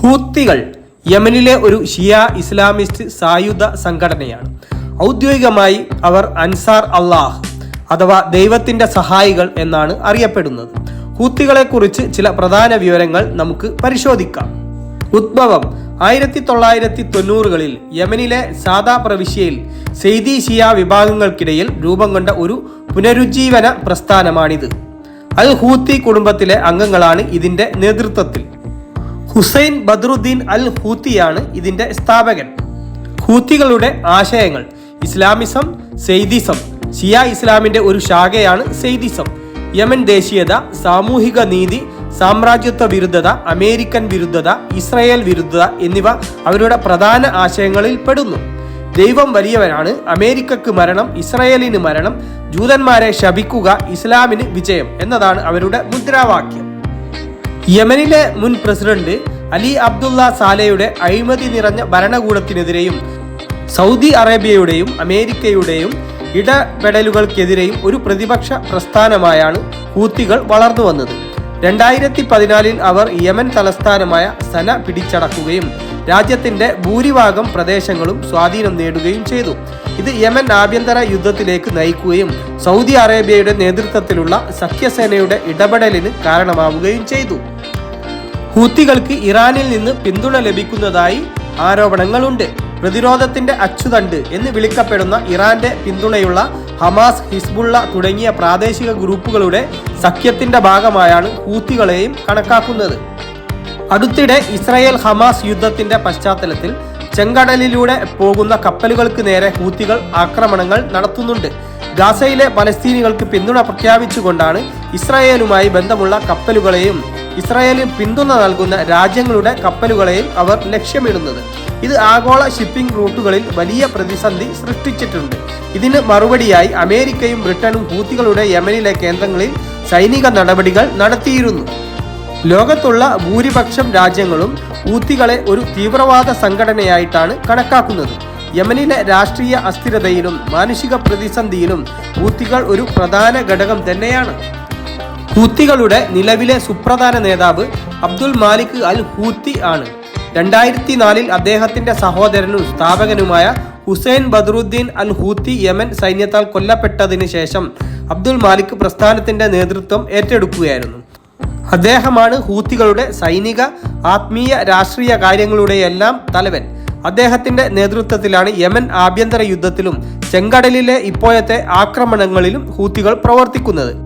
ഹൂത്തികൾ യമനിലെ ഒരു ഷിയ ഇസ്ലാമിസ്റ്റ് സായുധ സംഘടനയാണ്. ഔദ്യോഗികമായി അവർ അൻസാർ അള്ളാഹ് അഥവാ ദൈവത്തിന്റെ സഹായികൾ എന്നാണ് അറിയപ്പെടുന്നത്. ഹൂത്തികളെക്കുറിച്ച് ചില പ്രധാന വിവരങ്ങൾ നമുക്ക് പരിശോധിക്കാം. ഉദ്ഭവം ആയിരത്തി തൊള്ളായിരത്തി തൊണ്ണൂറുകളിൽ യമനിലെ സാദാ പ്രവിശ്യയിൽ സെയ്തി ഷിയ വിഭാഗങ്ങൾക്കിടയിൽ രൂപം കൊണ്ട ഒരു പുനരുജ്ജീവന പ്രസ്ഥാനമാണിത്. അൽ ഹൂത്തി കുടുംബത്തിലെ അംഗങ്ങളാണ് ഇതിന്റെ നേതൃത്വത്തിൽ. ഹുസൈൻ ബദ്രുദ്ദീൻ അൽ ഹൂത്തിയാണ് ഇതിന്റെ സ്ഥാപകൻ. ഹൂത്തികളുടെ ആശയങ്ങൾ ഇസ്ലാമിസം സെയ്ദിസം ഷിയ ഇസ്ലാമിന്റെ ഒരു ശാഖയാണ് സെയ്ദിസം. യമൻ ദേശീയത സാമൂഹിക നീതി സാമ്രാജ്യത്വ വിരുദ്ധത അമേരിക്കൻ വിരുദ്ധത ഇസ്രായേൽ വിരുദ്ധത എന്നിവ അവരുടെ പ്രധാന ആശയങ്ങളിൽ പെടുന്നു. ദൈവം വലിയവനാണ് അമേരിക്കക്ക് മരണം ഇസ്രായേലിന് മരണം ജൂതന്മാരെ ശപിക്കുക ഇസ്ലാമിന് വിജയം എന്നതാണ് അവരുടെ മുദ്രാവാക്യം. യമനിലെ മുൻ പ്രസിഡന്റ് അലി അബ്ദുള്ള സാലയുടെ അഴിമതി നിറഞ്ഞ ഭരണകൂടത്തിനെതിരെയും സൗദി അറേബ്യയുടെയും അമേരിക്കയുടെയും ഇടപെടലുകൾക്കെതിരെയും ഒരു പ്രതിപക്ഷ പ്രസ്ഥാനമായാണ് ഹൂത്തികൾ വളർന്നു വന്നത്. രണ്ടായിരത്തി പതിനാലിൽ അവർ യമൻ തലസ്ഥാനമായ സന പിടിച്ചടക്കുകയും രാജ്യത്തിന്റെ ഭൂരിഭാഗം പ്രദേശങ്ങളും സ്വാധീനം നേടുകയും ചെയ്തു. ഇത് യമൻ ആഭ്യന്തര യുദ്ധത്തിലേക്ക് നയിക്കുകയും സൗദി അറേബ്യയുടെ നേതൃത്വത്തിലുള്ള സഖ്യസേനയുടെ ഇടപെടലിന് കാരണമാവുകയും ചെയ്തു. ഹൂത്തികൾക്ക് ഇറാനിൽ നിന്ന് പിന്തുണ ലഭിക്കുന്നതായി ആരോപണങ്ങളുണ്ട്. പ്രതിരോധത്തിന്റെ അച്ചുതണ്ട് എന്ന് വിളിക്കപ്പെടുന്ന ഇറാന്റെ പിന്തുണയുള്ള ഹമാസ് ഹിസ്ബുള്ള തുടങ്ങിയ പ്രാദേശിക ഗ്രൂപ്പുകളുടെ സഖ്യത്തിന്റെ ഭാഗമായാണ് ഹൂത്തികളെയും കണക്കാക്കുന്നത്. അടുത്തിടെ ഇസ്രായേൽ ഹമാസ് യുദ്ധത്തിന്റെ പശ്ചാത്തലത്തിൽ ചെങ്കടലിലൂടെ പോകുന്ന കപ്പലുകൾക്ക് നേരെ ഹൂത്തികൾ ആക്രമണങ്ങൾ നടത്തുന്നുണ്ട്. ഗാസയിലെ പലസ്തീനികൾക്ക് പിന്തുണ പ്രഖ്യാപിച്ചുകൊണ്ടാണ് ഇസ്രായേലുമായി ബന്ധമുള്ള കപ്പലുകളെയും ഇസ്രായേലിന് പിന്തുണ നൽകുന്ന രാജ്യങ്ങളുടെ കപ്പലുകളെയും അവർ ലക്ഷ്യമിടുന്നത്. ഇത് ആഗോള ഷിപ്പിംഗ് റൂട്ടുകളിൽ വലിയ പ്രതിസന്ധി സൃഷ്ടിച്ചിട്ടുണ്ട്. ഇതിന് മറുപടിയായി അമേരിക്കയും ബ്രിട്ടനും ഹൂത്തികളുടെ യമനിലെ കേന്ദ്രങ്ങളിൽ സൈനിക നടപടികൾ നടത്തിയിരുന്നു. ലോകത്തുള്ള ഭൂരിപക്ഷം രാജ്യങ്ങളും ഊത്തികളെ ഒരു തീവ്രവാദ സംഘടനയായിട്ടാണ് കണക്കാക്കുന്നത്. യമനിലെ രാഷ്ട്രീയ അസ്ഥിരതയിലും മാനുഷിക പ്രതിസന്ധിയിലും ഊത്തികൾ ഒരു പ്രധാന ഘടകം തന്നെയാണ്. ഹൂത്തികളുടെ നിലവിലെ സുപ്രധാന നേതാവ് അബ്ദുൽ മാലിക് അൽ ഹൂത്തി ആണ്. രണ്ടായിരത്തി നാലിൽ അദ്ദേഹത്തിന്റെ സഹോദരനും സ്ഥാപകനുമായ Hussein Badreddin al Houthi Yemen സൈന്യത്താൽ കൊല്ലപ്പെട്ടതിന് ശേഷം അബ്ദുൽ മാലിക് പ്രസ്ഥാനത്തിന്റെ നേതൃത്വം ഏറ്റെടുക്കുകയായിരുന്നു. അദ്ദേഹമാണ് ഹൂത്തികളുടെ സൈനിക ആത്മീയ രാഷ്ട്രീയ കാര്യങ്ങളുടെയെല്ലാം തലവൻ. അദ്ദേഹത്തിന്റെ നേതൃത്വത്തിലാണ് യമൻ ആഭ്യന്തര യുദ്ധത്തിലും ചെങ്കടലിലെ ഇപ്പോഴത്തെ ആക്രമണങ്ങളിലും ഹൂത്തികൾ പ്രവർത്തിക്കുന്നത്.